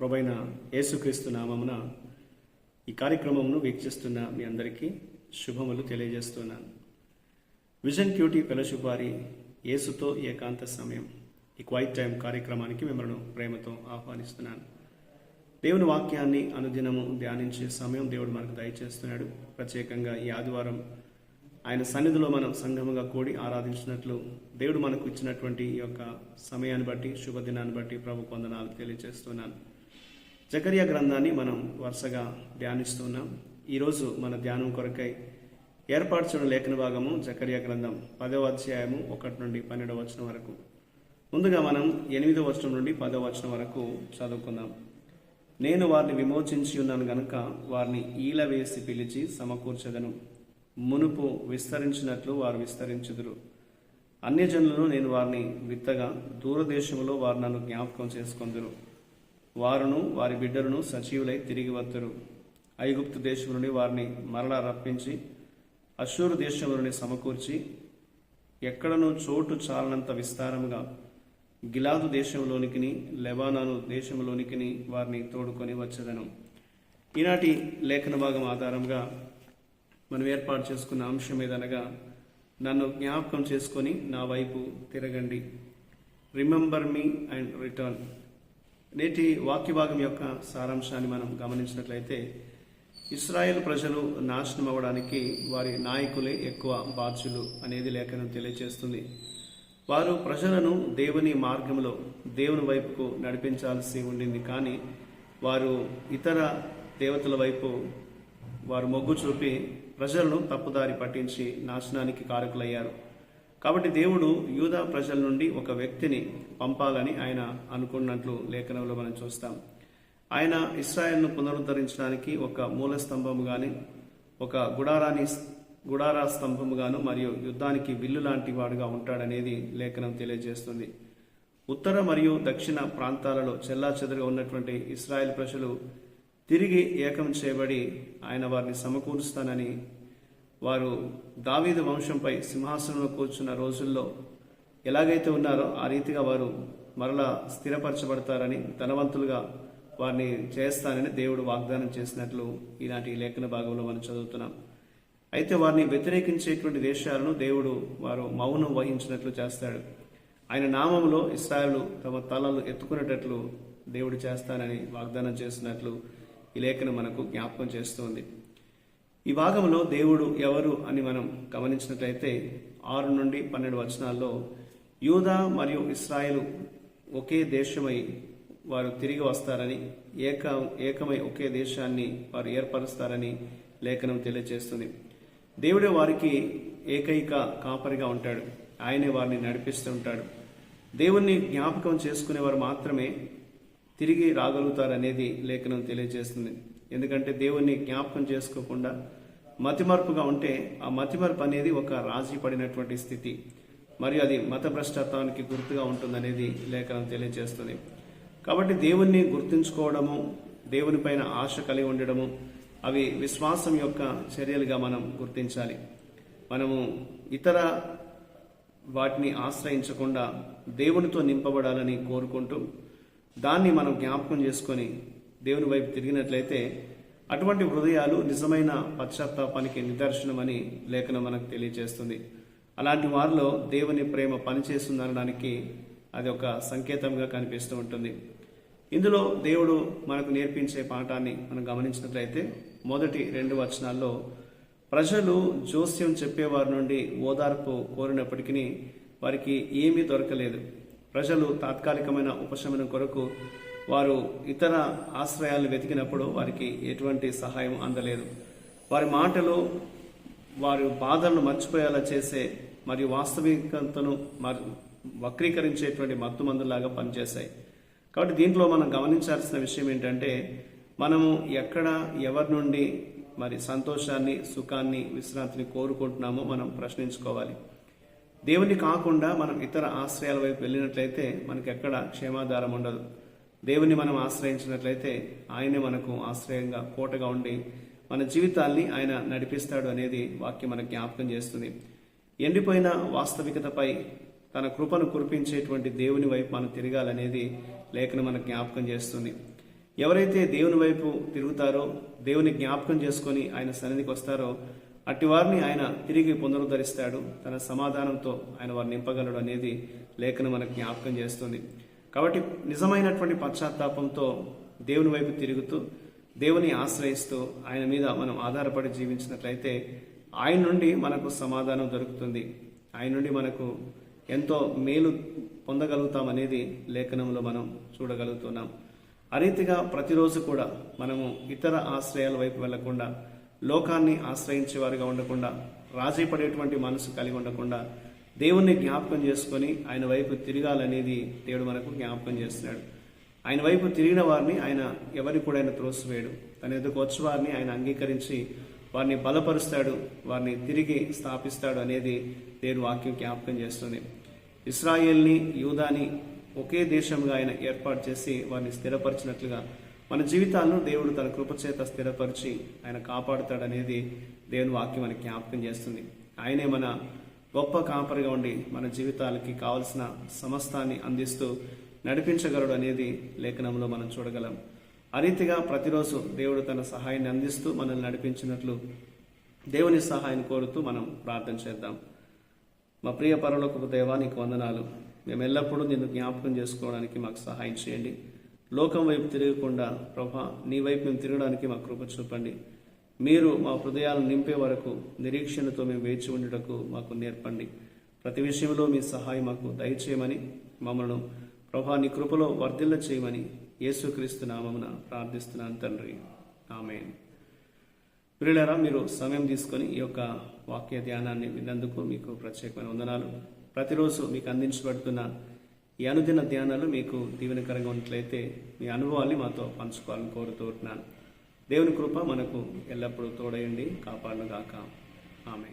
ప్రభైన యేసుక్రీస్తు నామమున ఈ కార్యక్రమమును వీక్షిస్తున్న మీ అందరికీ శుభములు తెలియజేస్తున్నాను. విజన్ క్యూటీ ఫెలోషిప్ వారి యేసుతో ఏకాంత సమయం ఈ క్వైట్ టైం కార్యక్రమానికి మిమ్మల్ని ప్రేమతో ఆహ్వానిస్తున్నాను. దేవుని వాక్యాన్ని అనుదినము ధ్యానించే సమయం దేవుడు మనకు దయచేస్తున్నాడు. ప్రత్యేకంగా ఈ ఆదివారం ఆయన సన్నిధిలో మనం సంఘముగా కూడి ఆరాధించినట్లు దేవుడు మనకు ఇచ్చినటువంటి ఈ యొక్క సమయాన్ని బట్టి శుభదినాన్ని బట్టి ప్రభు కొందనాలు తెలియజేస్తున్నాను. జకరియా గ్రంథాన్ని మనం వరుసగా ధ్యానిస్తున్నాం. ఈరోజు మన ధ్యానం కొరకై ఏర్పరచిన లేఖన భాగము జకరియా గ్రంథం పదవ అధ్యాయము ఒకటి నుండి పన్నెండవ వచనం వరకు. ముందుగా మనం ఎనిమిదవ వచనం నుండి పదవ వచనం వరకు చదువుకుందాం. నేను వారిని విమోచించి ఉన్నాను గనుక వారిని ఈల వేసి పిలిచి సమకూర్చదను. మునుపు విస్తరించినట్లు వారు విస్తరించుదురు. అన్యజనులను నేను వారిని విత్తగా దూరదేశములో వారు నన్ను జ్ఞాపకం చేసుకుందరు. వారును వారి బిడ్డలను సజీవులై తిరిగి వద్దరు ఐగుప్తు దేశం నుండి వారిని మరలా రప్పించి అశూరు దేశం నుండి సమకూర్చి ఎక్కడనూ చోటు చాలనంత విస్తారముగా గిలాదు దేశంలోనికిని లెబానాను దేశంలోనికిని వారిని తోడుకొని వచ్చేదను. ఈనాటి లేఖన భాగం ఆధారంగా మనం ఏర్పాటు చేసుకున్న అంశం ఏదనగా నన్ను జ్ఞాపకం చేసుకొని నా వైపు తిరగండి. రిమెంబర్ మీ అండ్ రిటర్న్ నేటి వాక్య భాగం యొక్క సారాంశాన్ని మనం గమనించినట్లయితే ఇస్రాయేల్ ప్రజలు నాశనం అవ్వడానికి వారి నాయకులే ఎక్కువ బాధ్యులు అనేది లేఖనం తెలియజేస్తుంది వారు ప్రజలను దేవుని మార్గంలో దేవుని వైపుకు నడిపించాల్సి ఉండింది కానీ వారు ఇతర దేవతల వైపు వారు మొగ్గు చూపి ప్రజలను తప్పుదారి పట్టించి నాశనానికి కారకులయ్యారు. కాబట్టి దేవుడు యూదా ప్రజల నుండి ఒక వ్యక్తిని పంపాలని ఆయన అనుకున్నట్లు లేఖనంలో మనం చూస్తాం. ఆయన ఇస్రాయల్ను పునరుద్ధరించడానికి ఒక మూల స్తంభముగాని ఒక గుడారాన్ని గుడారా స్తంభముగాను మరియు యుద్ధానికి విల్లు లాంటి వాడుగా ఉంటాడనేది లేఖనం తెలియజేస్తుంది. ఉత్తర మరియు దక్షిణ ప్రాంతాలలో చెల్లా ఉన్నటువంటి ఇస్రాయెల్ ప్రజలు తిరిగి ఏకం చేయబడి ఆయన వారిని సమకూరుస్తానని వారు దావీదు వంశంపై సింహాసనంలో కూర్చున్న రోజుల్లో ఎలాగైతే ఉన్నారో ఆ రీతిగా వారు మరలా స్థిరపరచబడతారని ధనవంతులుగా వారిని చేస్తానని దేవుడు వాగ్దానం చేసినట్లు ఈనాటి లేఖన భాగంలో మనం చదువుతున్నాం. అయితే వారిని వ్యతిరేకించేటువంటి దేశాలను దేవుడు వారు మౌనం వహించినట్లు చేస్తాడు. ఆయన నామంలో ఇస్రాయలు తమ తలలు ఎత్తుకునేటట్లు దేవుడు చేస్తానని వాగ్దానం చేసినట్లు ఈ లేఖనం మనకు జ్ఞాపకం చేస్తుంది. ఈ భాగంలో దేవుడు ఎవరు అని మనం గమనించినట్లయితే ఆరు నుండి పన్నెండు వచనాల్లో యూదా మరియు ఇస్రాయేలు ఒకే దేశమై వారు తిరిగి వస్తారని ఏక ఏకమై ఒకే దేశాన్ని వారు ఏర్పరుస్తారని లేఖనం తెలియజేస్తుంది. దేవుడే వారికి ఏకైక కాపరిగా ఉంటాడు. ఆయనే వారిని నడిపిస్తూ ఉంటాడు. దేవుణ్ణి జ్ఞాపకం చేసుకునేవారు మాత్రమే తిరిగి రాగలుగుతారనేది లేఖనం తెలియజేస్తుంది. ఎందుకంటే దేవుణ్ణి జ్ఞాపకం చేసుకోకుండా మతిమరుపుగా ఉంటే ఆ మతిమరుపు అనేది ఒక రాజీ పడినటువంటి స్థితి. మరియు అది మత భ్రష్టత్వానికి గుర్తుగా ఉంటుందనేది లేఖనం తెలియజేస్తుంది. కాబట్టి దేవుణ్ణి గుర్తుంచుకోవడము దేవునిపైన ఆశ కలిగి ఉండడము అవి విశ్వాసం యొక్క చర్యలుగా మనం గుర్తించాలి. మనము ఇతర వాటిని ఆశ్రయించకుండా దేవునితో నింపబడాలని కోరుకుంటూ దాన్ని మనం జ్ఞాపకం చేసుకొని దేవుని వైపు తిరిగినట్లయితే అటువంటి హృదయాలు నిజమైన పశ్చాత్తాపానికి నిదర్శనమని లేఖనం మనకు తెలియజేస్తుంది. అలాంటి వారిలో దేవుని ప్రేమ పనిచేస్తుందనడానికి అది ఒక సంకేతంగా కనిపిస్తూ ఉంటుంది. ఇందులో దేవుడు మనకు నేర్పించే పాఠాన్ని మనం గమనించినట్లయితే మొదటి రెండు వచనాల్లో ప్రజలు జోస్యం చెప్పేవారి నుండి ఓదార్పు కోరినప్పటికీ వారికి ఏమీ దొరకలేదు. ప్రజలు తాత్కాలికమైన ఉపశమనం కొరకు వారు ఇతర ఆశ్రయాలు వెతికినప్పుడు వారికి ఎటువంటి సహాయం అందలేదు. వారి మాటలు వారి బాధలను మర్చిపోయేలా చేసే మరియు వాస్తవికతను వక్రీకరించేటువంటి మత్తు మందులాగా పనిచేశాయి. కాబట్టి దీంట్లో మనం గమనించాల్సిన విషయం ఏంటంటే మనము ఎక్కడ ఎవరి నుండి మరి సంతోషాన్ని సుఖాన్ని విశ్రాంతిని కోరుకుంటున్నామో మనం ప్రశ్నించుకోవాలి. దేవుని కాకుండా మనం ఇతర ఆశ్రయాల వైపు వెళ్ళినట్లయితే మనకి ఎక్కడ క్షేమాధారం ఉండదు. దేవుని మనం ఆశ్రయించినట్లయితే ఆయనే మనకు ఆశ్రయంగా కోటగా ఉండి మన జీవితాల్ని ఆయన నడిపిస్తాడు అనేది వాక్యం మనకు జ్ఞాపకం చేస్తుంది. ఎండిపోయిన వాస్తవికతపై తన కృపను కురిపించేటువంటి దేవుని వైపు మనం తిరగాలనేది లేఖను మన జ్ఞాపకం చేస్తుంది. ఎవరైతే దేవుని వైపు తిరుగుతారో దేవుని జ్ఞాపకం చేసుకొని ఆయన సన్నిధికి వస్తారో అట్టి వారిని ఆయన తిరిగి పునరుద్ధరిస్తాడు. తన సమాధానంతో ఆయన వారిని నింపగలడు అనేది లేఖను మనకు జ్ఞాపకం చేస్తుంది. కాబట్టి నిజమైనటువంటి పశ్చాత్తాపంతో దేవుని వైపు తిరుగుతూ దేవుని ఆశ్రయిస్తూ ఆయన మీద మనం ఆధారపడి జీవించినట్లయితే ఆయన నుండి మనకు సమాధానం దొరుకుతుంది. ఆయన నుండి మనకు ఎంతో మేలు పొందగలుగుతామనేది లేఖనంలో మనం చూడగలుగుతున్నాం. ఆ రీతిగా ప్రతిరోజు కూడా మనము ఇతర ఆశ్రయాల వైపు వెళ్ళకుండా లోకాన్ని ఆశ్రయించే వారిగా ఉండకుండా రాజీ పడేటువంటి మనసు కలిగి ఉండకుండా దేవుణ్ణి జ్ఞాపకం చేసుకొని ఆయన వైపు తిరగాలనేది దేవుడు మనకు జ్ఞాపకం చేస్తున్నాడు. ఆయన వైపు తిరిగిన వారిని ఆయన ఎవరి కూడా ఆయన త్రోసివేయడు. తన ఎదుకు వచ్చి వారిని ఆయన అంగీకరించి వారిని బలపరుస్తాడు వారిని తిరిగి స్థాపిస్తాడు అనేది దేవుడు వాక్యం జ్ఞాపకం చేస్తుంది. ఇస్రాయేల్ని యూదాని ఒకే దేశంగా ఆయన ఏర్పాటు చేసి వారిని స్థిరపరిచినట్లుగా మన జీవితాలను దేవుడు తన కృపచేత స్థిరపరిచి ఆయన కాపాడుతాడనేది దేవుని వాక్యం మనకి జ్ఞాపకం చేస్తుంది. ఆయనే మన గొప్ప కాపరిగా ఉండి మన జీవితాలకి కావలసిన సమస్తాన్ని అందిస్తూ నడిపించగలడు అనేది లేఖనంలో మనం చూడగలం. అరీతిగా ప్రతిరోజు దేవుడు తన సహాయాన్ని అందిస్తూ మనల్ని నడిపించినట్లు దేవుని సహాయం కోరుతూ మనం ప్రార్థన చేద్దాం. మా ప్రియ పరలోకపు దేవా నీకు వందనాలు. మేము ఎల్లప్పుడూ నిన్ను జ్ఞాపకం చేసుకోవడానికి మాకు సహాయం చేయండి. లోకం వైపు తిరగకుండా ప్రభా నీ వైపు మేము తిరగడానికి మా కృప చూపండి. మీరు మా హృదయాలను నింపే వరకు నిరీక్షణతో మేము వేచి ఉండటకు మాకు నేర్పండి. ప్రతి విషయంలో మీ సహాయం మాకు దయచేయమని మమ్మల్ని ప్రభా నీ కృపలో వర్ధిల్ల చేయమని యేసుక్రీస్తు నామమున ప్రార్థిస్తున్నాను తండ్రి. ఆమె ప్రియులరా మీరు సమయం తీసుకొని ఈ యొక్క వాక్య ధ్యానాన్ని విన్నందుకు మీకు ప్రత్యేకమైన వందనాలు. ప్రతిరోజు మీకు అందించబడుతున్న ఈ అనుదిన ధ్యానాలు మీకు దీవెనకరంగా ఉన్నట్లయితే మీ అనుభవాన్ని మాతో పంచుకోవాలని కోరుతూ ఉంటున్నాను. దేవుని కృప మనకు ఎల్లప్పుడూ తోడయండి కాపాడుగాక ఆమె